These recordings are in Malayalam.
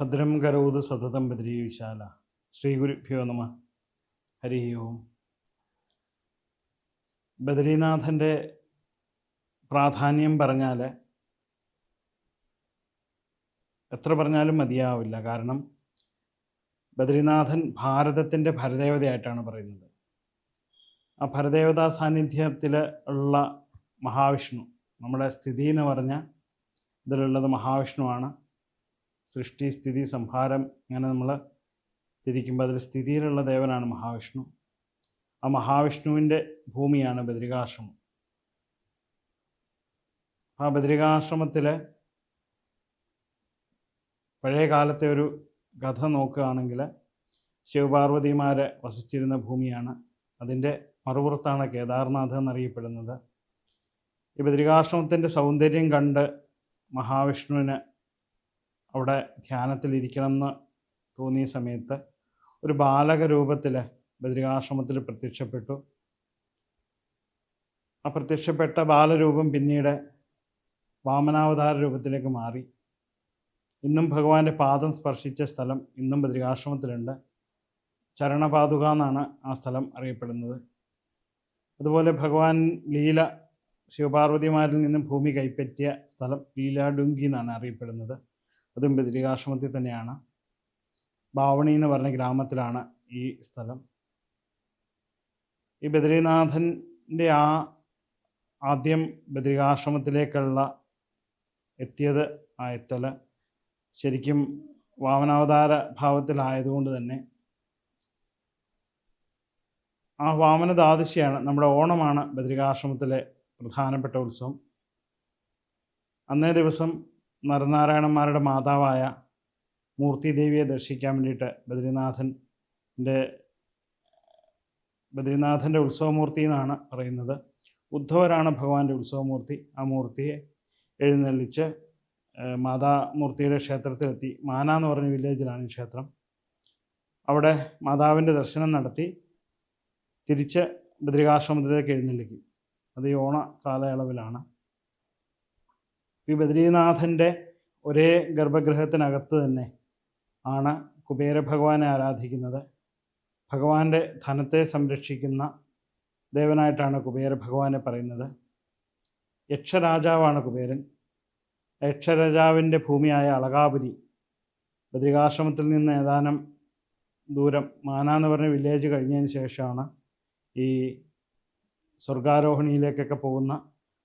ഭദ്രം കരോത് സതതം ബദ്രീ വിശാല. ശ്രീഗുരുഭ്യോ നമ. ഹരി ഓം. ബദ്രീനാഥന്റെ പ്രാധാന്യം പറഞ്ഞാൽ എത്ര പറഞ്ഞാലും മതിയാവില്ല. കാരണം ബദ്രീനാഥൻ ഭാരതത്തിന്റെ ഭരദേവതയായിട്ടാണ് പറയുന്നത്. ആ ഭരദേവതാ സാന്നിധ്യത്തിൽ ഉള്ള മഹാവിഷ്ണു നമ്മുടെ സ്ഥിതി എന്ന് പറഞ്ഞാൽ ഇതിലുള്ളത് മഹാവിഷ്ണുവാണ് സൃഷ്ടി സ്ഥിതി സംഹാരം അങ്ങനെ നമ്മൾ തിരിക്കുമ്പോൾ അതിൽ സ്ഥിതിയിലുള്ള ദേവനാണ് മഹാവിഷ്ണു. ആ മഹാവിഷ്ണുവിന്റെ ഭൂമിയാണ് ബദ്രികാശ്രമം. ആ ബദ്രികാശ്രമത്തിൽ പഴയ കാലത്തെ ഒരു കഥ നോക്കുകയാണെങ്കിൽ ശിവപാർവതിമാർ വസിച്ചിരുന്ന ഭൂമിയാണ്. അതിന്റെ മറുപുറത്താണ് കേദാർനാഥ് എന്നറിയപ്പെടുന്നത്. ഈ ബദ്രികാശ്രമത്തിന്റെ സൗന്ദര്യം കണ്ട് മഹാവിഷ്ണുവിന് അവിടെ ധ്യാനത്തിലിരിക്കണം എന്ന് തോന്നിയ സമയത്ത് ഒരു ബാലക രൂപത്തിൽ ബദ്രികാശ്രമത്തിൽ പ്രത്യക്ഷപ്പെട്ടു. ആ പ്രത്യക്ഷപ്പെട്ട ബാലരൂപം പിന്നീട് വാമനാവതാര രൂപത്തിലേക്ക് മാറി. ഇന്നും ഭഗവാന്റെ പാദം സ്പർശിച്ച സ്ഥലം ഇന്നും ബദ്രികാശ്രമത്തിലുണ്ട്. ചരണപാതുക എന്നാണ് ആ സ്ഥലം അറിയപ്പെടുന്നത്. അതുപോലെ ഭഗവാൻ ലീല ശിവപാർവതിമാരിൽ നിന്നും ഭൂമി കൈപ്പറ്റിയ സ്ഥലം ലീലാഡുങ്കി എന്നാണ് അറിയപ്പെടുന്നത്. അതും ബദരികാശ്രമത്തിൽ തന്നെയാണ്. ബാവണി എന്ന് പറഞ്ഞ ഗ്രാമത്തിലാണ് ഈ സ്ഥലം. ഈ ബദ്രീനാഥന്റെ ആ ആദ്യം ബദ്രികാശ്രമത്തിലേക്കുള്ള എത്തിയത് ആ എത്തൽ ശരിക്കും വാമനാവതാര ഭാവത്തിലായതുകൊണ്ട് തന്നെ. ആ വാമന ദ്വാദശിയാണ് നമ്മുടെ ഓണമാണ് ബദ്രികാശ്രമത്തിലെ പ്രധാനപ്പെട്ട ഉത്സവം. അന്നേ ദിവസം നരനാരായണന്മാരുടെ മാതാവായ മൂർത്തിദേവിയെ ദർശിക്കാൻ വേണ്ടിയിട്ട് ബദ്രിനാഥന്റെ ബദ്രിനാഥന്റെ ഉത്സവമൂർത്തി എന്നാണ് പറയുന്നത്. ഉദ്ധവരാണ് ഭഗവാന്റെ ഉത്സവമൂർത്തി. ആ മൂർത്തിയെ എഴുന്നള്ളിച്ച് മാതാമൂർത്തിയുടെ ക്ഷേത്രത്തിലെത്തി. മാന എന്ന് പറഞ്ഞ വില്ലേജിലാണ് ഈ ക്ഷേത്രം. അവിടെ മാതാവിന്റെ ദർശനം നടത്തി തിരിച്ച് ബദ്രികാശ്രമത്തിലേക്ക് എഴുന്നള്ളിക്കും. അത് ഈ ഓണ കാലയളവിലാണ്. ഈ ബദ്രീനാഥന്റെ ഒരേ ഗർഭഗൃഹത്തിനകത്ത് തന്നെ ആണ് കുബേര ഭഗവാനെ ആരാധിക്കുന്നത്. ഭഗവാന്റെ ധനത്തെ സംരക്ഷിക്കുന്ന ദേവനായിട്ടാണ് കുബേര ഭഗവാനെ പറയുന്നത്. യക്ഷരാജാവാണ് കുബേരൻ. യക്ഷരാജാവിന്റെ ഭൂമിയായ അളകാപുരി ബദ്രികാശ്രമത്തിൽ നിന്ന് ഏതാനും ദൂരം മാന എന്ന് പറഞ്ഞ വില്ലേജ് കഴിഞ്ഞതിന് ശേഷമാണ് ഈ സ്വർഗാരോഹിണിയിലേക്കൊക്കെ പോകുന്ന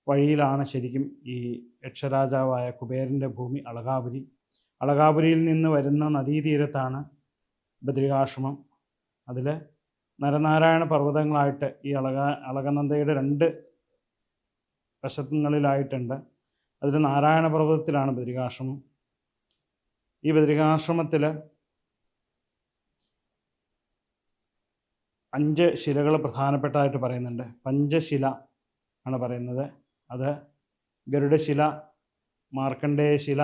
വഴിയിലാണ് ശരിക്കും ഈ യക്ഷരാജാവായ കുബേരന്റെ ഭൂമി അളകാപുരി. അളകാപുരിയിൽ നിന്ന് വരുന്ന നദീതീരത്താണ് ബദ്രികാശ്രമം. അതിൽ നരനാരായണ പർവതങ്ങളായിട്ട് ഈ അളക അളകനന്ദയുടെ രണ്ട് വശങ്ങളിലായിട്ടുണ്ട്. അതിൽ നാരായണ പർവതത്തിലാണ് ബദ്രികാശ്രമം. ഈ ബദ്രികാശ്രമത്തിൽ അഞ്ച് ശിലകൾ പ്രധാനപ്പെട്ടതായിട്ട് പറയുന്നുണ്ട്. പഞ്ചശില ആണ് പറയുന്നത്. അത് ഗരുഡശില മാർക്കണ്ഡേയശില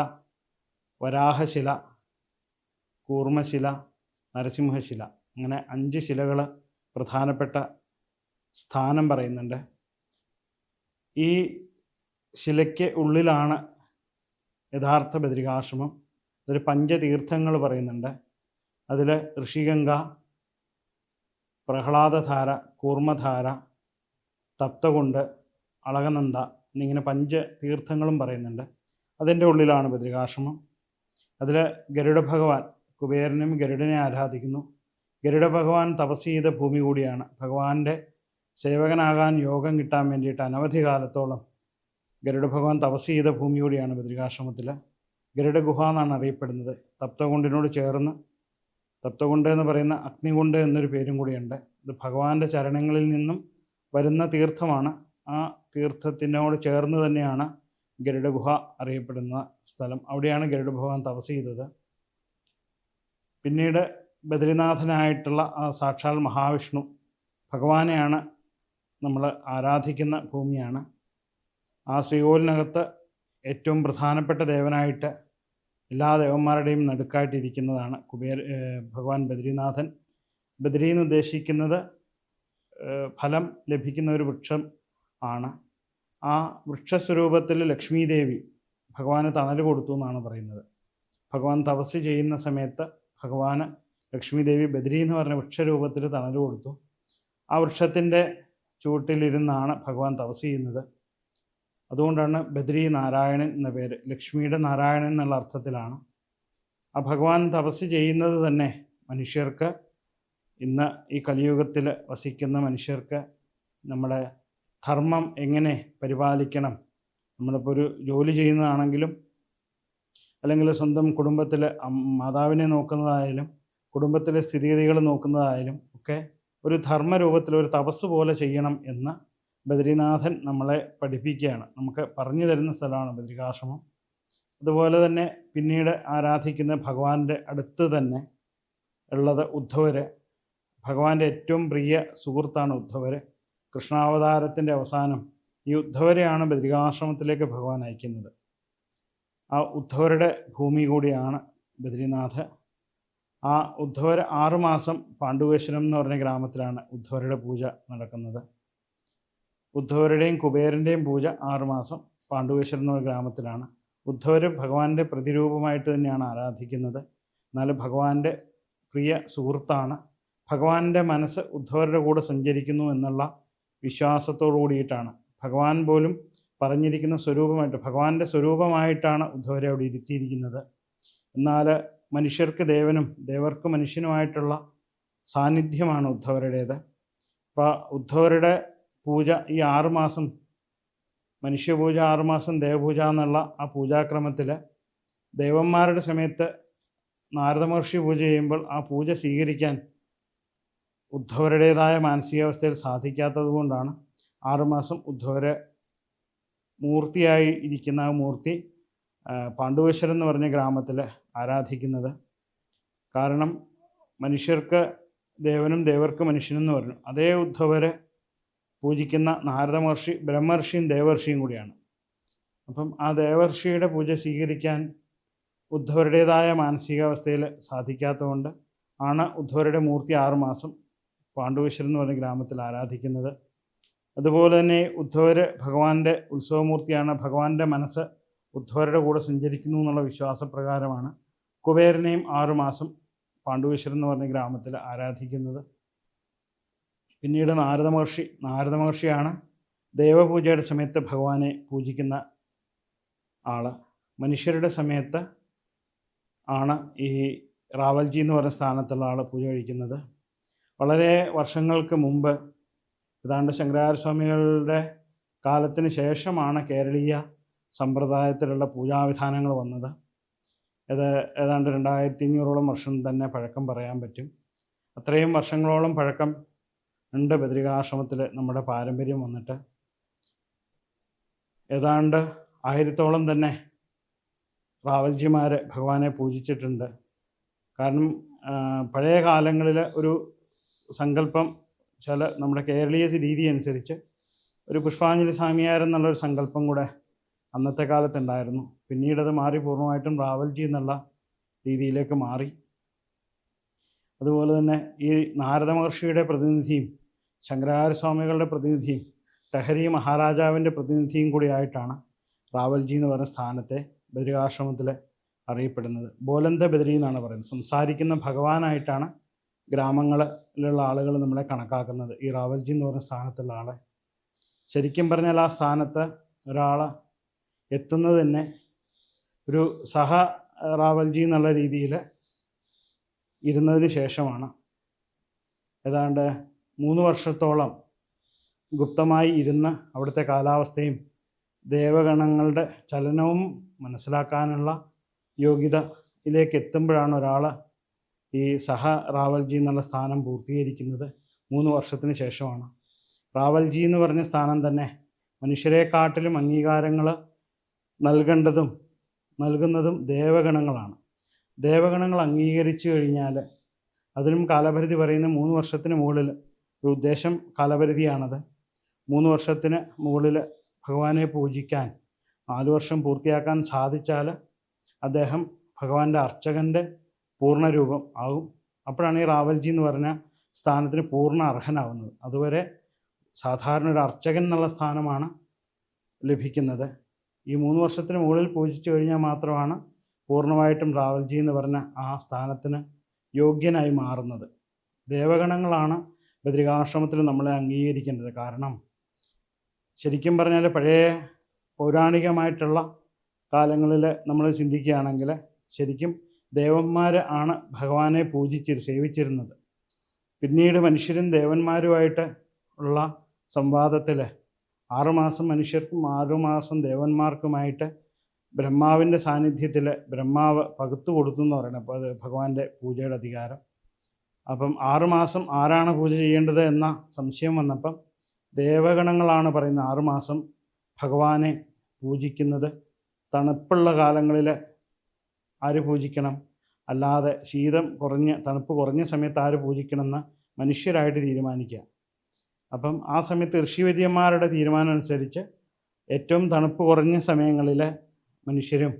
വരാഹശില കൂർമ്മശില നരസിംഹശില അങ്ങനെ അഞ്ച് ശിലകൾ പ്രധാനപ്പെട്ട സ്ഥാനം പറയുന്നുണ്ട്. ഈ ശിലയ്ക്ക് ഉള്ളിലാണ് യഥാർത്ഥ ബദ്രികാശ്രമം. അതിൽ പഞ്ചതീർത്ഥങ്ങൾ പറയുന്നുണ്ട്. അതിൽ ഋഷിഗംഗ പ്രഹ്ലാദധാര കൂർമ്മധാര തപ്തകുണ്ട് അളകനന്ദ എന്നിങ്ങനെ പഞ്ച തീർത്ഥങ്ങളും പറയുന്നുണ്ട്. അതിന്റെ ഉള്ളിലാണ് ബദ്രികാശ്രമം. അതിൽ ഗരുഡ ഭഗവാൻ കുബേരനും ഗരുഡനെ ആരാധിക്കുന്നു. ഗരുഡ ഭഗവാൻ തപസ് ചെയ്ത ഭൂമി കൂടിയാണ്. ഭഗവാന്റെ സേവകനാകാൻ യോഗം കിട്ടാൻ വേണ്ടിയിട്ട് അനവധി കാലത്തോളം ഗരുഡ ഭഗവാൻ തപസ് ചെയ്ത ഭൂമി കൂടിയാണ് ബദ്രികാശ്രമത്തിൽ ഗരുഡ ഗുഹ എന്നാണ് അറിയപ്പെടുന്നത്. തപ്തകുണ്ടിനോട് ചേർന്ന് തപ്തകുണ്ട് എന്ന് പറയുന്ന അഗ്നികുണ്ട് എന്നൊരു പേരും കൂടിയുണ്ട്. ഇത് ഭഗവാന്റെ ചരണങ്ങളിൽ നിന്നും വരുന്ന തീർത്ഥമാണ്. ആ തീർത്ഥത്തിനോട് ചേർന്ന് തന്നെയാണ് ഗരുഡ ഗുഹ അറിയപ്പെടുന്ന സ്ഥലം. അവിടെയാണ് ഗരുഡ ഭഗവാൻ തപസ് ചെയ്തത്. പിന്നീട് ബദ്രിനാഥനായിട്ടുള്ള ആ സാക്ഷാൽ മഹാവിഷ്ണു ഭഗവാനെയാണ് നമ്മൾ ആരാധിക്കുന്ന ഭൂമിയാണ്. ആ ശ്രീകോലിനകത്ത് ഏറ്റവും പ്രധാനപ്പെട്ട ദേവനായിട്ട് എല്ലാ ദേവന്മാരുടെയും നടുക്കായിട്ടിരിക്കുന്നതാണ് കുബേർ ഭഗവാൻ ബദ്രീനാഥൻ. ബദ്രി എന്ന് ഉദ്ദേശിക്കുന്നത് ഫലം ലഭിക്കുന്ന ഒരു വൃക്ഷം ആണ്. ആ വൃക്ഷസ്വരൂപത്തിൽ ലക്ഷ്മീദേവി ഭഗവാന് തണൽ കൊടുത്തു എന്നാണ് പറയുന്നത്. ഭഗവാൻ തപസ് ചെയ്യുന്ന സമയത്ത് ഭഗവാന് ലക്ഷ്മീദേവി ബദരി എന്ന് പറഞ്ഞ വൃക്ഷരൂപത്തിൽ തണൽ കൊടുത്തു. ആ വൃക്ഷത്തിന്റെ ചുവട്ടിലിരുന്നാണ് ഭഗവാൻ തപസ് ചെയ്യുന്നത്. അതുകൊണ്ടാണ് ബദ്രി നാരായണൻ എന്ന പേര് ലക്ഷ്മിയുടെ നാരായണൻ എന്നുള്ള അർത്ഥത്തിലാണ്. ആ ഭഗവാൻ തപസ് ചെയ്യുന്നത് തന്നെ മനുഷ്യർക്ക് ഇന്ന് ഈ കലിയുഗത്തിൽ വസിക്കുന്ന മനുഷ്യർക്ക് നമ്മുടെ ധർമ്മം എങ്ങനെ പരിപാലിക്കണം? നമ്മളിപ്പോൾ ഒരു ജോലി ചെയ്യുന്നതാണെങ്കിലും അല്ലെങ്കിൽ സ്വന്തം കുടുംബത്തിലെ മാതാവിനെ നോക്കുന്നതായാലും കുടുംബത്തിലെ സ്ഥിതിഗതികൾ നോക്കുന്നതായാലും ഒക്കെ ഒരു ധർമ്മരൂപത്തിൽ ഒരു തപസ് പോലെ ചെയ്യണം എന്ന് ബദ്രിനാഥൻ നമ്മളെ പഠിപ്പിക്കുകയാണ്. നമുക്ക് പറഞ്ഞു തരുന്ന സ്ഥലമാണ് ബദ്രികാശ്രമം. അതുപോലെ തന്നെ പിന്നീട് ആരാധിക്കുന്ന ഭഗവാന്റെ അടുത്ത് തന്നെ ഉള്ളത് ഉദ്ധവര്. ഭഗവാന്റെ ഏറ്റവും പ്രിയ സുഹൃത്താണ് ഉദ്ധവര്. കൃഷ്ണാവതാരത്തിന്റെ അവസാനം ഈ ഉദ്ധവരെയാണ് ബദ്രികാശ്രമത്തിലേക്ക് ഭഗവാൻ അയക്കുന്നത്. ആ ഉദ്ധവരുടെ ഭൂമി കൂടിയാണ് ബദ്രിനാഥ്. ആ ഉദ്ധവർ ആറുമാസം പാണ്ഡുവേശ്വരം എന്ന് പറഞ്ഞ ഗ്രാമത്തിലാണ് ഉദ്ധവരുടെ പൂജ നടക്കുന്നത്. ഉദ്ധവരുടെയും കുബേരന്റെയും പൂജ ആറുമാസം പാണ്ഡുവേശ്വരം എന്ന പറഞ്ഞ ഗ്രാമത്തിലാണ്. ഉദ്ധവർ ഭഗവാന്റെ പ്രതിരൂപമായിട്ട് തന്നെയാണ് ആരാധിക്കുന്നത്. എന്നാലും ഭഗവാന്റെ പ്രിയ സുഹൃത്താണ്. ഭഗവാന്റെ മനസ്സ് ഉദ്ധവരുടെ കൂടെ സഞ്ചരിക്കുന്നു എന്നുള്ള വിശ്വാസത്തോടു കൂടിയിട്ടാണ് ഭഗവാൻ പോലും പറഞ്ഞിരിക്കുന്ന സ്വരൂപമായിട്ട് ഭഗവാന്റെ സ്വരൂപമായിട്ടാണ് ഉദ്ധവരെ അവിടെ ഇരുത്തിയിരിക്കുന്നത്. എന്നാൽ മനുഷ്യർക്ക് ദേവനും ദേവർക്ക് മനുഷ്യനുമായിട്ടുള്ള സാന്നിധ്യമാണ് ഉദ്ധവരുടേത്. അപ്പോൾ ഉദ്ധവരുടെ പൂജ ഈ ആറുമാസം മനുഷ്യപൂജ ആറുമാസം ദേവപൂജ എന്നുള്ള ആ പൂജാക്രമത്തിൽ ദേവന്മാരുടെ സമയത്ത് നാരദമഹർഷി പൂജ ചെയ്യുമ്പോൾ ആ പൂജ സ്വീകരിക്കാൻ ഉദ്ധവരുടേതായ മാനസികാവസ്ഥയിൽ സാധിക്കാത്തത് കൊണ്ടാണ് ആറുമാസം ഉദ്ധവരെ മൂർത്തിയായി ഇരിക്കുന്ന ആ മൂർത്തി പാണ്ഡുവേശ്വരം എന്ന് പറഞ്ഞ ഗ്രാമത്തിൽ ആരാധിക്കുന്നത്. കാരണം മനുഷ്യർക്ക് ദേവനും ദേവർക്ക് മനുഷ്യനും എന്ന് പറഞ്ഞു. അതേ ഉദ്ധവരെ പൂജിക്കുന്ന നാരദ മഹർഷി ബ്രഹ്മർഷിയും ദേവർഷിയും കൂടിയാണ്. അപ്പം ആ ദേവർഷിയുടെ പൂജ സ്വീകരിക്കാൻ ഉദ്ധവരുടേതായ മാനസികാവസ്ഥയിൽ സാധിക്കാത്തതുകൊണ്ട് ആണ് ഉദ്ധവരുടെ മൂർത്തി ആറുമാസം പാണ്ഡുവേശ്വരം എന്ന് പറഞ്ഞ ഗ്രാമത്തിൽ ആരാധിക്കുന്നത്. അതുപോലെ തന്നെ ഉദ്ധവർ ഭഗവാന്റെ ഉത്സവമൂർത്തിയാണ്. ഭഗവാന്റെ മനസ്സ് ഉദ്ധവരുടെ കൂടെ സഞ്ചരിക്കുന്നു എന്നുള്ള വിശ്വാസപ്രകാരമാണ് കുബേരനെയും ആറുമാസം പാണ്ഡുവേശ്വരം എന്ന് പറഞ്ഞ ഗ്രാമത്തിൽ ആരാധിക്കുന്നത്. പിന്നീട് നാരദ മഹർഷി. നാരദ മഹർഷിയാണ് ദേവപൂജയുടെ സമയത്ത് ഭഗവാനെ പൂജിക്കുന്ന ആൾ മനുഷ്യരുടെ സമയത്ത് ആണ് ഈ റാവൽജി എന്ന് പറഞ്ഞ സ്ഥാനത്തുള്ള ആൾ പൂജ കഴിക്കുന്നത്. വളരെ വർഷങ്ങൾക്ക് മുമ്പ് ഏതാണ്ട് ശങ്കരാചാര്യസ്വാമികളുടെ കാലത്തിന് ശേഷമാണ് കേരളീയ സമ്പ്രദായത്തിലുള്ള പൂജാവിധാനങ്ങൾ വന്നത്. ഇത് ഏതാണ്ട് രണ്ടായിരത്തി അഞ്ഞൂറോളം വർഷം തന്നെ പഴക്കം പറയാൻ പറ്റും. അത്രയും വർഷങ്ങളോളം പഴക്കം ഉണ്ട് ബദരികാശ്രമത്തിൽ നമ്മുടെ പാരമ്പര്യം വന്നിട്ട്. ഏതാണ്ട് ആയിരത്തോളം തന്നെ റാവൽജിമാർ ഭഗവാനെ പൂജിച്ചിട്ടുണ്ട്. കാരണം പഴയ കാലങ്ങളിൽ ഒരു സങ്കല്പം ചില നമ്മുടെ കേരളീയ രീതി അനുസരിച്ച് ഒരു പുഷ്പാഞ്ജലി സ്വാമിയാർ എന്നുള്ളൊരു സങ്കല്പം കൂടെ അന്നത്തെ കാലത്തുണ്ടായിരുന്നു. പിന്നീടത് മാറി പൂർണമായിട്ടും റാവൽജി എന്നുള്ള രീതിയിലേക്ക് മാറി. അതുപോലെ തന്നെ ഈ നാരദ മഹർഷിയുടെ പ്രതിനിധിയും ശങ്കരാചാര്യ സ്വാമികളുടെ പ്രതിനിധിയും ടെഹരി മഹാരാജാവിന്റെ പ്രതിനിധിയും കൂടിയായിട്ടാണ് റാവൽജി എന്ന് പറയുന്ന സ്ഥാനത്തെ ബദരികാശ്രമത്തിൽ അറിയപ്പെടുന്നത്. ബോലന്ത ബദരി എന്നാണ് പറയുന്നത്. സംസാരിക്കുന്ന ഭഗവാനായിട്ടാണ് ഗ്രാമങ്ങളിലുള്ള ആളുകൾ നമ്മളെ കണക്കാക്കുന്നത്. ഈ റാവൽജി എന്ന് പറഞ്ഞ സ്ഥാനത്തുള്ള ആളെ. ശരിക്കും പറഞ്ഞാൽ ആ സ്ഥാനത്ത് ഒരാൾ എത്തുന്നത് തന്നെ ഒരു സഹ റാവൽജി എന്നുള്ള രീതിയിൽ ഇരുന്നതിന് ശേഷമാണ്. ഏതാണ്ട് മൂന്ന് വർഷത്തോളം ഗുപ്തമായി ഇരുന്ന് അവിടുത്തെ കാലാവസ്ഥയും ദേവഗണങ്ങളുടെ ചലനവും മനസ്സിലാക്കാനുള്ള യോഗ്യതയിലേക്ക് എത്തുമ്പോഴാണ് ഒരാൾ ഈ സഹ റാവൽജി എന്നുള്ള സ്ഥാനം പൂർത്തീകരിക്കുന്നത് മൂന്ന് വർഷത്തിന് ശേഷമാണ്. റാവൽജി എന്ന് പറഞ്ഞ സ്ഥാനം തന്നെ മനുഷ്യരെക്കാട്ടിലും അംഗീകാരങ്ങൾ നൽകേണ്ടതും നൽകുന്നതും ദേവഗണങ്ങളാണ്. ദേവഗണങ്ങൾ അംഗീകരിച്ചു കഴിഞ്ഞാൽ അതിലും കാലപരിധി പറയുന്ന മൂന്ന് വർഷത്തിന് മുകളിൽ ഒരു ഉദ്ദേശം കാലപരിധിയാണത്. മൂന്ന് വർഷത്തിന് മുകളിൽ ഭഗവാനെ പൂജിക്കാൻ നാലു വർഷം പൂർത്തിയാക്കാൻ സാധിച്ചാൽ അദ്ദേഹം ഭഗവാന്റെ അർച്ചകന്റെ പൂർണരൂപം ആകും. അപ്പോഴാണ് ഈ റാവൽജി എന്ന് പറഞ്ഞ സ്ഥാനത്തിന് പൂർണ അർഹനാവുന്നത്. അതുവരെ സാധാരണ ഒരു അർച്ചകൻ എന്നുള്ള സ്ഥാനമാണ് ലഭിക്കുന്നത്. ഈ മൂന്ന് വർഷത്തിന് മുകളിൽ പൂജിച്ചു കഴിഞ്ഞാൽ മാത്രമാണ് പൂർണമായിട്ടും റാവൽജി എന്ന് പറഞ്ഞ ആ സ്ഥാനത്തിന് യോഗ്യനായി മാറുന്നത്. ദേവഗണങ്ങളാണ് ബദ്രികാശ്രമത്തിൽ നമ്മളെ അംഗീകരിക്കേണ്ടത്. കാരണം ശരിക്കും പറഞ്ഞാൽ പഴയ പൗരാണികമായിട്ടുള്ള കാലങ്ങളിൽ നമ്മൾ ചിന്തിക്കുകയാണെങ്കിൽ ശരിക്കും ദേവന്മാർ ആണ് ഭഗവാനെ പൂജിച്ച് സേവിച്ചിരുന്നത്. പിന്നീട് മനുഷ്യരും ദേവന്മാരുമായിട്ട് ഉള്ള സംവാദത്തിൽ ആറുമാസം മനുഷ്യർക്കും ആറുമാസം ദേവന്മാർക്കുമായിട്ട് ബ്രഹ്മാവിന്റെ സാന്നിധ്യത്തിൽ ബ്രഹ്മാവ് പകുത്തു കൊടുത്തു എന്ന് പറയണം. അപ്പോൾ അത് ഭഗവാന്റെ പൂജയുടെ അധികാരം. അപ്പം ആറുമാസം ആരാണ് പൂജ ചെയ്യേണ്ടത് എന്ന സംശയം വന്നപ്പം ദേവഗണങ്ങളാണ് പറയുന്നത് ആറുമാസം ഭഗവാനെ പൂജിക്കുന്നത്. തണുപ്പുള്ള കാലങ്ങളിൽ ആര് പൂജിക്കണം? അല്ലാതെ ശീതം കുറഞ്ഞ തണുപ്പ് കുറഞ്ഞ സമയത്ത് ആര് പൂജിക്കണമെന്ന് മനുഷ്യരായിട്ട് തീരുമാനിക്കുക. അപ്പം ആ സമയത്ത് ഋഷിവര്യന്മാരുടെ തീരുമാനം അനുസരിച്ച് ഏറ്റവും തണുപ്പ് കുറഞ്ഞ സമയങ്ങളിൽ മനുഷ്യരും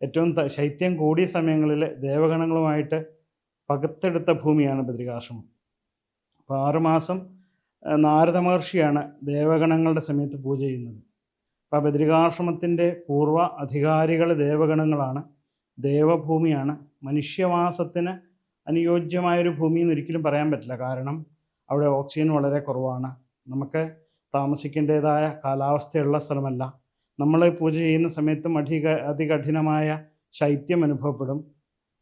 ഏറ്റവും ശൈത്യം കൂടിയ സമയങ്ങളിൽ ദേവഗണങ്ങളുമായിട്ട് പകുത്തെടുത്ത ഭൂമിയാണ് ബദ്രികാശ്രമം അപ്പോൾ ആറുമാസം നാരദ മഹർഷിയാണ് ദേവഗണങ്ങളുടെ സമയത്ത് പൂജ ചെയ്യുന്നത്. അപ്പോൾ ബദ്രികാശ്രമത്തിന്റെ പൂർവ അധികാരികൾ ദേവഗണങ്ങളാണ് ദേവഭൂമിയാണ്. മനുഷ്യവാസത്തിന് അനുയോജ്യമായൊരു ഭൂമി എന്ന് ഒരിക്കലും പറയാൻ പറ്റില്ല. കാരണം അവിടെ ഓക്സിജൻ വളരെ കുറവാണ്. നമുക്ക് താമസിക്കേണ്ടതായ കാലാവസ്ഥയുള്ള സ്ഥലമല്ല. നമ്മൾ പൂജ ചെയ്യുന്ന സമയത്തും അധിക അതികഠിനമായ ശൈത്യം അനുഭവപ്പെടും.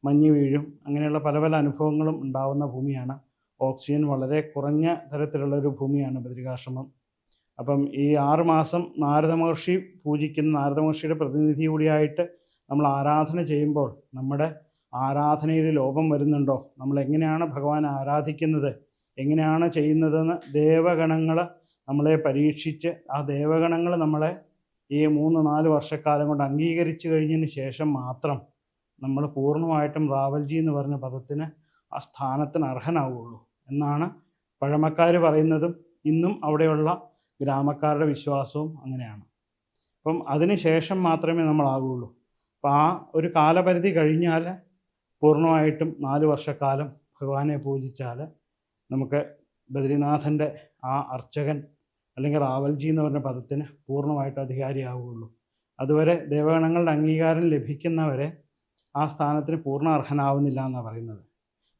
മഞ്ഞ് വീഴും. അങ്ങനെയുള്ള പല പല അനുഭവങ്ങളും ഉണ്ടാവുന്ന ഭൂമിയാണ്. ഓക്സിജൻ വളരെ കുറഞ്ഞ തരത്തിലുള്ള ഒരു ഭൂമിയാണ് ബദ്രികാശ്രമം. അപ്പം ഈ ആറ് മാസം നാരദ മഹർഷി പൂജിക്കുന്ന നാരദ മഹർഷിയുടെ പ്രതിനിധി കൂടിയായിട്ട് നമ്മൾ ആരാധന ചെയ്യുമ്പോൾ നമ്മുടെ ആരാധനയിൽ ലോപം വരുന്നുണ്ടോ? നമ്മൾ എങ്ങനെയാണ് ഭഗവാൻ ആരാധിക്കുന്നത്? എങ്ങനെയാണ് ചെയ്യുന്നതെന്ന് ദേവഗണങ്ങൾ നമ്മളെ പരീക്ഷിച്ച് ആ ദേവഗണങ്ങൾ നമ്മളെ ഈ മൂന്ന് നാല് വർഷക്കാലം കൊണ്ട് അംഗീകരിച്ചു കഴിഞ്ഞതിന് ശേഷം മാത്രം നമ്മൾ പൂർണമായിട്ടും റാവൽജി എന്ന് പറഞ്ഞ പദത്തിന് ആ സ്ഥാനത്തിന് അർഹനാവുകയുള്ളൂ. എന്നാണ് പഴമക്കാർ പറയുന്നതും ഇന്നും അവിടെയുള്ള ഗ്രാമക്കാരുടെ വിശ്വാസവും അങ്ങനെയാണ്. അപ്പം അതിന് ശേഷം മാത്രമേ നമ്മളാകുകയുള്ളൂ അപ്പം ആ ഒരു കാലപരിധി കഴിഞ്ഞാൽ പൂർണമായിട്ടും നാല് വർഷക്കാലം ഭഗവാനെ പൂജിച്ചാൽ നമുക്ക് ബദ്രിനാഥന്റെ ആ അർച്ചകൻ അല്ലെങ്കിൽ റാവൽജി എന്ന് പറഞ്ഞ പദത്തിന് പൂർണമായിട്ട് അധികാരിയാവുകയുള്ളൂ. അതുവരെ ദേവഗണങ്ങളുടെ അംഗീകാരം ലഭിക്കുന്നവരെ ആ സ്ഥാനത്തിന് പൂർണ അർഹനാവുന്നില്ല എന്നാണ് പറയുന്നത്.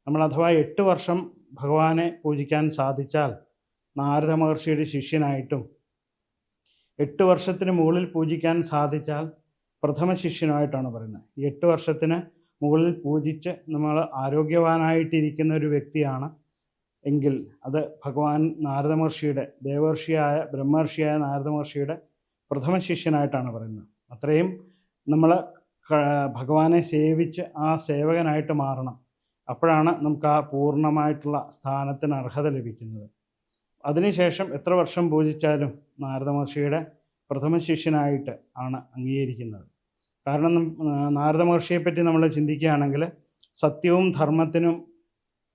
നമ്മൾ അഥവാ എട്ട് വർഷം ഭഗവാനെ പൂജിക്കാൻ സാധിച്ചാൽ നാരദ മഹർഷിയുടെ ശിഷ്യനായിട്ടും എട്ട് വർഷത്തിന് മുകളിൽ പൂജിക്കാൻ സാധിച്ചാൽ പ്രഥമ ശിഷ്യനായിട്ടാണ് പറയുന്നത് എട്ട് വർഷത്തിന് മുകളിൽ പൂജിച്ച് നമ്മൾ ആരോഗ്യവാനായിട്ടിരിക്കുന്ന ഒരു വ്യക്തിയാണ്. എങ്കിൽ അത് ഭഗവാൻ നാരദ മഹർഷിയുടെ ദേവർഷിയായ ബ്രഹ്മർഷിയായ നാരദ മഹർഷിയുടെ പ്രഥമ ശിഷ്യനായിട്ടാണ് പറയുന്നത്. അത്രയും നമ്മൾ ഭഗവാനെ സേവിച്ച് ആ സേവകനായിട്ട് മാറണം. അപ്പോഴാണ് നമുക്ക് ആ പൂർണമായിട്ടുള്ള സ്ഥാനത്തിന് അർഹത ലഭിക്കുന്നത്. അതിനുശേഷം എത്ര വർഷം പൂജിച്ചാലും നാരദ മഹർഷിയുടെ പ്രഥമ ശിഷ്യനായിട്ട് ആണ് അംഗീകരിക്കുന്നത്. കാരണം നാരദ മഹർഷിയെ പറ്റി മഹർഷിയെപ്പറ്റി നമ്മൾ ചിന്തിക്കുകയാണെങ്കിൽ സത്യവും ധർമ്മത്തിനും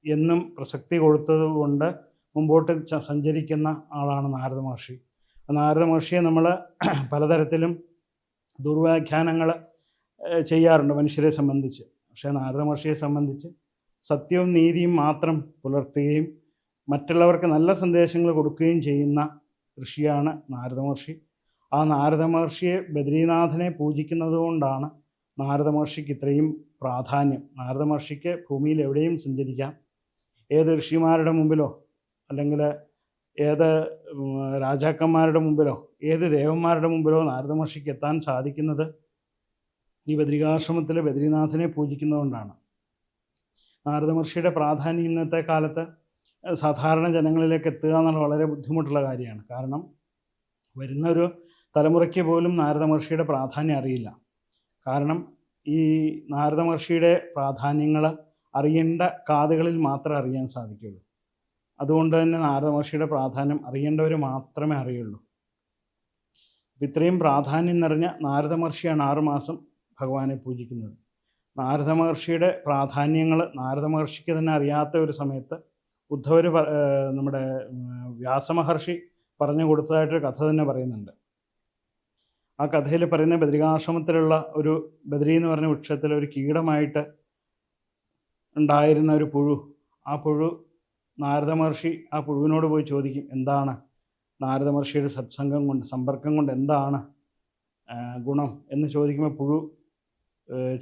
എന്നും പ്രസക്തി കൊടുത്തതുകൊണ്ട് മുമ്പോട്ട് സഞ്ചരിക്കുന്ന ആളാണ് നാരദ മഹർഷി. നാരദ മഹർഷിയെ നമ്മൾ പലതരത്തിലും ദുർവ്യാഖ്യാനങ്ങൾ ചെയ്യാറുണ്ട് മനുഷ്യരെ സംബന്ധിച്ച്. പക്ഷേ നാരദ മഹർഷിയെ സംബന്ധിച്ച് സത്യവും നീതിയും മാത്രം പുലർത്തുകയും മറ്റുള്ളവർക്ക് നല്ല സന്ദേശങ്ങൾ കൊടുക്കുകയും ചെയ്യുന്ന ഋഷിയാണ് നാരദ മഹർഷി. ആ നാരദ മഹർഷിയെ ബദ്രീനാഥനെ പൂജിക്കുന്നത് കൊണ്ടാണ് നാരദ മഹർഷിക്ക് ഇത്രയും പ്രാധാന്യം. നാരദ മഹർഷിക്ക് ഭൂമിയിൽ എവിടെയും സഞ്ചരിക്കാം. ഏത് ഋഷിമാരുടെ മുമ്പിലോ അല്ലെങ്കിൽ ഏത് രാജാക്കന്മാരുടെ മുമ്പിലോ ഏത് ദേവന്മാരുടെ മുമ്പിലോ നാരദ മഹർഷിക്ക് എത്താൻ സാധിക്കുന്നത് ഈ ബദ്രികാശ്രമത്തിൽ ബദ്രീനാഥനെ പൂജിക്കുന്നതുകൊണ്ടാണ് നാരദ മഹർഷിയുടെ പ്രാധാന്യം ഇന്നത്തെ കാലത്ത് സാധാരണ ജനങ്ങളിലേക്ക് എത്തുക എന്നുള്ള വളരെ ബുദ്ധിമുട്ടുള്ള കാര്യമാണ്. കാരണം വരുന്ന ഒരു തലമുറയ്ക്ക് പോലും നാരദ മഹർഷിയുടെ പ്രാധാന്യം അറിയില്ല. കാരണം ഈ നാരദ മഹർഷിയുടെ പ്രാധാന്യങ്ങൾ അറിയേണ്ട കാതുകളിൽ മാത്രമേ അറിയാൻ സാധിക്കുകയുള്ളൂ. അതുകൊണ്ട് തന്നെ നാരദ മഹർഷിയുടെ പ്രാധാന്യം അറിയേണ്ടവർ മാത്രമേ അറിയുള്ളൂ. ഇത്രയും പ്രാധാന്യം നിറഞ്ഞ നാരദ മഹർഷിയാണ് ആറുമാസം ഭഗവാനെ പൂജിക്കുന്നത്. നാരദ മഹർഷിയുടെ പ്രാധാന്യങ്ങൾ നാരദ മഹർഷിക്ക് തന്നെ അറിയാത്ത ഒരു സമയത്ത് ഉദ്ധവർ നമ്മുടെ വ്യാസമഹർഷി പറഞ്ഞു കൊടുത്തതായിട്ടൊരു കഥ തന്നെ പറയുന്നുണ്ട്. ആ കഥയിൽ പറയുന്ന ബദ്രികാശ്രമത്തിലുള്ള ഒരു ബദ്രി എന്ന് പറഞ്ഞ വൃക്ഷത്തിൽ ഒരു കീടമായിട്ട് ഉണ്ടായിരുന്ന ഒരു പുഴു. ആ പുഴു നാരദ മഹർഷി ആ പുഴുവിനോട് പോയി ചോദിക്കും എന്താണ് നാരദ മഹർഷിയുടെ സത്സംഗം കൊണ്ട് സമ്പർക്കം കൊണ്ട് എന്താണ് ഗുണം എന്ന് ചോദിക്കുമ്പോൾ പുഴു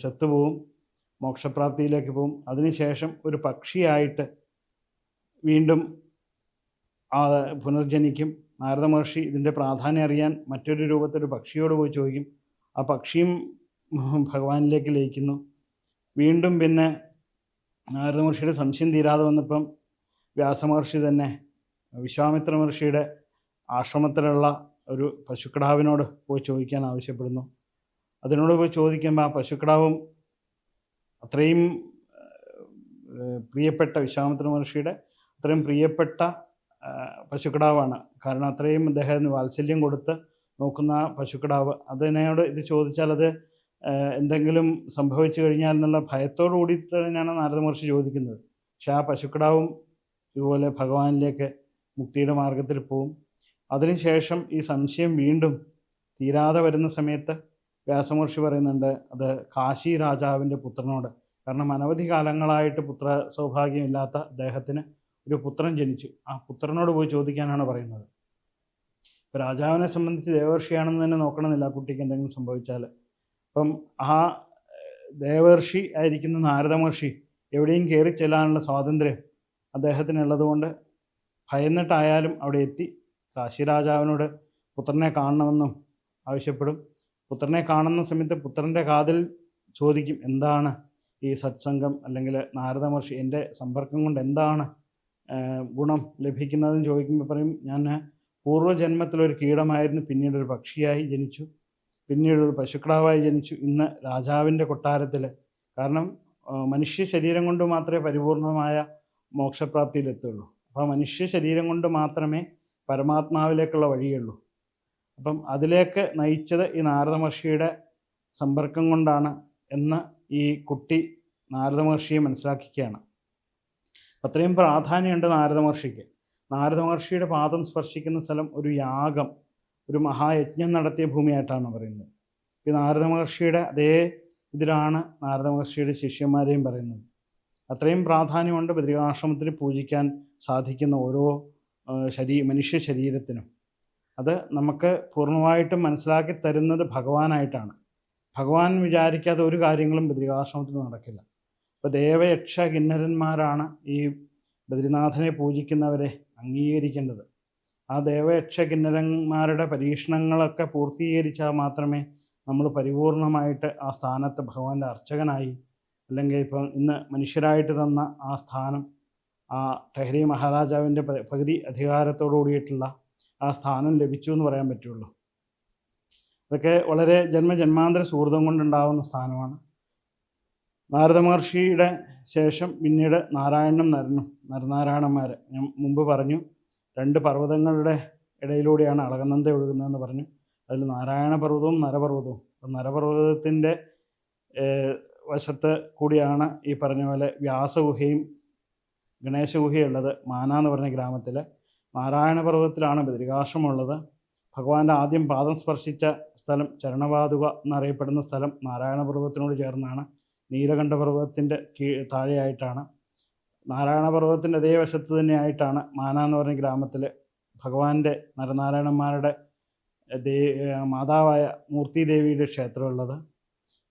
ചത്തുപോവും മോക്ഷപ്രാപ്തിയിലേക്ക് പോവും. അതിനുശേഷം ഒരു പക്ഷിയായിട്ട് വീണ്ടും പുനർജനിക്കും. നാരദ മഹർഷി ഇതിന്റെ പ്രാധാന്യം അറിയാൻ മറ്റൊരു രൂപത്തൊരു പക്ഷിയോട് പോയി ചോദിക്കും. ആ പക്ഷിയും ഭഗവാനിലേക്ക് ലയിക്കുന്നു. വീണ്ടും പിന്നെ നാരദ മഹർഷിയുടെ സംശയം തീരാതെ വന്നപ്പം വ്യാസമഹർഷി തന്നെ വിശ്വാമിത്ര മഹർഷിയുടെ ആശ്രമത്തിലുള്ള ഒരു പശുക്കിടാവിനോട് പോയി ചോദിക്കാൻ ആവശ്യപ്പെടുന്നു. അതിനോട് പോയി ചോദിക്കുമ്പോൾ ആ പശുക്കിടാവും അത്രയും പ്രിയപ്പെട്ട വിശ്വാമിത്ര മഹർഷിയുടെ അത്രയും പ്രിയപ്പെട്ട പശുക്കിടാവാണ്. കാരണം അത്രയും അദ്ദേഹത്തിന് വാത്സല്യം കൊടുത്ത് നോക്കുന്ന പശുക്കിടാവ്. അതിനോട് ഇത് ചോദിച്ചാൽ അത് എന്തെങ്കിലും സംഭവിച്ചു കഴിഞ്ഞാൽ എന്നുള്ള ഭയത്തോടു കൂടിയിട്ട് തന്നെയാണ് നാരദ മഹർഷി ചോദിക്കുന്നത്. പക്ഷെ ആ പശുക്കിടാവും ഇതുപോലെ ഭഗവാനിലേക്ക് മുക്തിയുടെ മാർഗത്തിൽ പോവും. അതിനുശേഷം ഈ സംശയം വീണ്ടും തീരാതെ വരുന്ന സമയത്ത് വ്യാസമഹർഷി പറയുന്നുണ്ട് അത് കാശി രാജാവിന്റെ പുത്രനോട്. കാരണം അനവധി കാലങ്ങളായിട്ട് പുത്ര സൗഭാഗ്യമില്ലാത്ത അദ്ദേഹത്തിന് ഒരു പുത്രൻ ജനിച്ചു. ആ പുത്രനോട് പോയി ചോദിക്കാനാണ് പറയുന്നത്. ഇപ്പോൾ രാജാവിനെ സംബന്ധിച്ച് ദേവർഷിയാണെന്ന് തന്നെ നോക്കണമെന്നില്ല ആ കുട്ടിക്ക് എന്തെങ്കിലും സംഭവിച്ചാൽ അപ്പം ആ ദേവർഷി ആയിരിക്കുന്ന നാരദ മഹർഷി എവിടെയും കയറി ചെല്ലാനുള്ള സ്വാതന്ത്ര്യം അദ്ദേഹത്തിനുള്ളതുകൊണ്ട് ഭയന്നിട്ടായാലും അവിടെ എത്തി കാശി രാജാവിനോട് പുത്രനെ കാണണമെന്നും ആവശ്യപ്പെടും. പുത്രനെ കാണുന്ന സമയത്ത് പുത്രന്റെ കാതിൽ ചോദിക്കും എന്താണ് ഈ സത്സംഗം? അല്ലെങ്കിൽ നാരദ മഹർഷി എന്റെ സമ്പർക്കം കൊണ്ട് എന്താണ് ഗുണം ലഭിക്കുന്നതെന്ന് ചോദിക്കുമ്പോൾ പറയും ഞാൻ പൂർവജന്മത്തിലൊരു കീടമായിരുന്നു പിന്നീട് ഒരു പക്ഷിയായി ജനിച്ചു പിന്നീട് ഒരു പശുക്കളാവായി ജനിച്ചു ഇന്ന് രാജാവിന്റെ കൊട്ടാരത്തിൽ കാരണം മനുഷ്യ ശരീരം കൊണ്ട് മാത്രമേ പരിപൂർണമായ മോക്ഷപ്രാപ്തിയിലെത്തുള്ളൂ. അപ്പോൾ മനുഷ്യ ശരീരം കൊണ്ട് മാത്രമേ പരമാത്മാവിലേക്കുള്ള വഴിയുള്ളൂ. അപ്പം അതിലേക്ക് നയിച്ചത് ഈ നാരദ മഹർഷിയുടെ സമ്പർക്കം കൊണ്ടാണ് എന്ന് ഈ കുട്ടി നാരദ മഹർഷിയെ മനസ്സിലാക്കിക്കുകയാണ്. അത്രയും പ്രാധാന്യമുണ്ട് നാരദ മഹർഷിക്ക് നാരദ മഹർഷിയുടെ പാദം സ്പർശിക്കുന്ന സ്ഥലം ഒരു യാഗം ഒരു മഹായജ്ഞം നടത്തിയ ഭൂമിയായിട്ടാണ് പറയുന്നത്. ഈ നാരദ മഹർഷിയുടെ അതേ ഇതിലാണ് നാരദ മഹർഷിയുടെ ശിഷ്യന്മാരെയും പറയുന്നത്. അത്രയും പ്രാധാന്യമുണ്ട് ബദ്രികാശ്രമത്തിൽ പൂജിക്കാൻ സാധിക്കുന്ന ഓരോ ശരീ മനുഷ്യ ശരീരത്തിനും. അത് നമുക്ക് പൂർണമായിട്ടും മനസ്സിലാക്കി തരുന്നത് ഭഗവാനായിട്ടാണ്. ഭഗവാൻ വിചാരിക്കാതെ ഒരു കാര്യങ്ങളും ബദ്രികാശ്രമത്തിൽ നടക്കില്ല. ഇപ്പോൾ ദേവയക്ഷ കിന്നരന്മാരാണ് ഈ ബദ്രിനാഥനെ പൂജിക്കുന്നവരെ അംഗീകരിക്കേണ്ടത്. ആ ദേവയക്ഷ കിന്നരന്മാരുടെ പരീക്ഷണങ്ങളൊക്കെ പൂർത്തീകരിച്ചാൽ മാത്രമേ നമ്മൾ പരിപൂർണമായിട്ട് ആ സ്ഥാനത്ത് ഭഗവാന്റെ അർച്ചകനായി അല്ലെങ്കിൽ ഇപ്പം ഇന്ന് മനുഷ്യരായിട്ട് തന്ന ആ സ്ഥാനം ആ ടെഹരി മഹാരാജാവിന്റെ പകുതി അധികാരത്തോടു കൂടിയിട്ടുള്ള ആ സ്ഥാനം ലഭിച്ചു എന്ന് പറയാൻ പറ്റുള്ളൂ. അതൊക്കെ വളരെ ജന്മജന്മാന്തര സുഹൃതം കൊണ്ടുണ്ടാവുന്ന സ്ഥാനമാണ്. നാരദ മഹർഷിയുടെ ശേഷം പിന്നീട് നാരായണനും നരനും നരനാരായണന്മാർ ഞാൻ മുമ്പ് പറഞ്ഞു രണ്ട് പർവതങ്ങളുടെ ഇടയിലൂടെയാണ് അളകനന്ദ ഒഴുകുന്നതെന്ന് പറഞ്ഞു. അതിൽ നാരായണ പർവതവും നരപർവതവും. അപ്പം നരപർവതത്തിന്റെ വശത്ത് കൂടിയാണ് ഈ പറഞ്ഞ പോലെ വ്യാസഗുഹയും ഗണേശഗുഹയും ഉള്ളത് മാന എന്ന് പറഞ്ഞ ഗ്രാമത്തിൽ നാരായണ പർവതത്തിലാണ് ഉള്ളത് ഭഗവാന്റെ ആദ്യം പാദം സ്പർശിച്ച സ്ഥലം ചരണപാതുക എന്നറിയപ്പെടുന്ന സ്ഥലം നാരായണ പർവതത്തിനോട് ചേർന്നാണ്. നീലകണ്ഠ പർവതത്തിന്റെ കീ താഴെയായിട്ടാണ്. നാരായണ പർവതത്തിന്റെ അതേ വശത്ത് തന്നെയായിട്ടാണ് മാന എന്ന് പറഞ്ഞ ഗ്രാമത്തിൽ ഭഗവാന്റെ നരനാരായണന്മാരുടെ ദേ മാതാവായ മൂർത്തി ദേവിയുടെ ക്ഷേത്രമുള്ളത്.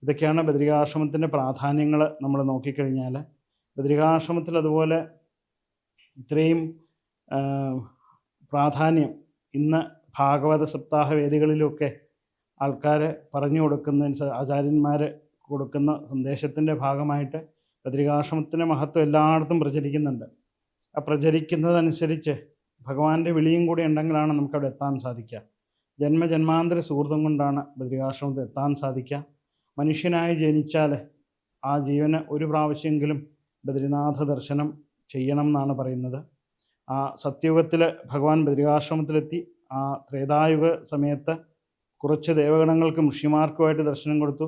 ഇതൊക്കെയാണ് ബദ്രികാശ്രമത്തിന്റെ പ്രാധാന്യങ്ങൾ നമ്മൾ നോക്കിക്കഴിഞ്ഞാൽ. ബദ്രികാശ്രമത്തിൽ അതുപോലെ ഇത്രയും പ്രാധാന്യം ഇന്ന് ഭാഗവത സപ്താഹ വേദികളിലൊക്കെ ആൾക്കാർ പറഞ്ഞു കൊടുക്കുന്നതിന് ആചാര്യന്മാർ കൊടുക്കുന്ന സന്ദേശത്തിന്റെ ഭാഗമായിട്ട് ബദ്രികാശ്രമത്തിന്റെ മഹത്വം എല്ലായിടത്തും പ്രചരിക്കുന്നുണ്ട്. ആ പ്രചരിക്കുന്നതനുസരിച്ച് ഭഗവാന്റെ വിളിയും കൂടി ഉണ്ടെങ്കിലാണ് നമുക്കവിടെ എത്താൻ സാധിക്കുക. ജന്മജന്മാന്തര സുഹൃത്തും കൊണ്ടാണ് ബദ്രികാശ്രമത്തിൽ എത്താൻ സാധിക്കുക. മനുഷ്യനായി ജനിച്ചാൽ ആ ജീവന് ഒരു പ്രാവശ്യമെങ്കിലും ബദ്രിനാഥ ദർശനം ചെയ്യണം എന്നാണ് പറയുന്നത്. ആ സത്യയുഗത്തിൽ ഭഗവാൻ ബദ്രികാശ്രമത്തിലെത്തി. ആ ത്രേതായുഗ സമയത്ത് കുറച്ച് ദേവഗണങ്ങൾക്കും ഋഷിമാർക്കുമായിട്ട് ദർശനം കൊടുത്തു.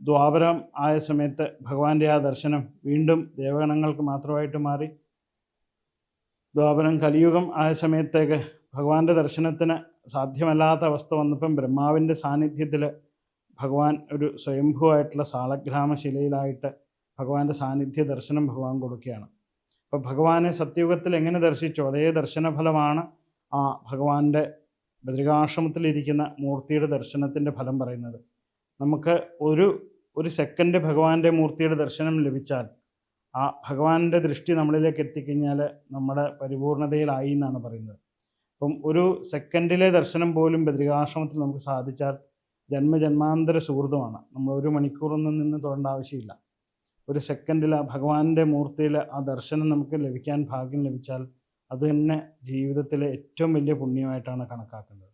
ദ്വാപരം ആയ സമയത്ത് ഭഗവാന്റെ ആ ദർശനം വീണ്ടും ദേവഗണങ്ങൾക്ക് മാത്രമായിട്ട് മാറി. ദ്വാപരം കലിയുഗം ആയ സമയത്തേക്ക് ഭഗവാന്റെ ദർശനത്തിന് സാധ്യമല്ലാത്ത അവസ്ഥ വന്നപ്പം ബ്രഹ്മാവിന്റെ സാന്നിധ്യത്തിൽ ഭഗവാൻ ഒരു സ്വയംഭുവായിട്ടുള്ള സാളഗ്രാമശിലയിലായിട്ട് ഭഗവാന്റെ സാന്നിധ്യ ദർശനം ഭഗവാൻ കൊടുക്കുകയാണ്. അപ്പോൾ ഭഗവാനെ സത്യയുഗത്തിൽ എങ്ങനെ ദർശിച്ചു? അതേ ദർശനഫലമാണ് ആ ഭഗവാന്റെ ബദ്രികാശ്രമത്തിലിരിക്കുന്ന മൂർത്തിയുടെ ദർശനത്തിന്റെ ഫലം പറയുന്നത്. നമുക്ക് ഒരു ഒരു സെക്കൻഡ് ഭഗവാന്റെ മൂർത്തിയുടെ ദർശനം ലഭിച്ചാൽ ആ ഭഗവാന്റെ ദൃഷ്ടി നമ്മളിലേക്ക് എത്തിക്കഴിഞ്ഞാൽ നമ്മുടെ പരിപൂർണതയിലായി എന്നാണ് പറയുന്നത്. അപ്പം ഒരു സെക്കൻഡിലെ ദർശനം പോലും ബദ്രികാശ്രമത്തിൽ നമുക്ക് സാധിച്ചാൽ ജന്മജന്മാന്തര സുഹൃത്തുമാണ്. നമ്മൾ ഒരു മണിക്കൂറൊന്നും നിന്ന് തൊടേണ്ട ആവശ്യമില്ല. ഒരു സെക്കൻഡിൽ ആ ഭഗവാന്റെ മൂർത്തിയിൽ ആ ദർശനം നമുക്ക് ലഭിക്കാൻ ഭാഗ്യം ലഭിച്ചാൽ അത് തന്നെ ജീവിതത്തിലെ ഏറ്റവും വലിയ പുണ്യമായിട്ടാണ് കണക്കാക്കുന്നത്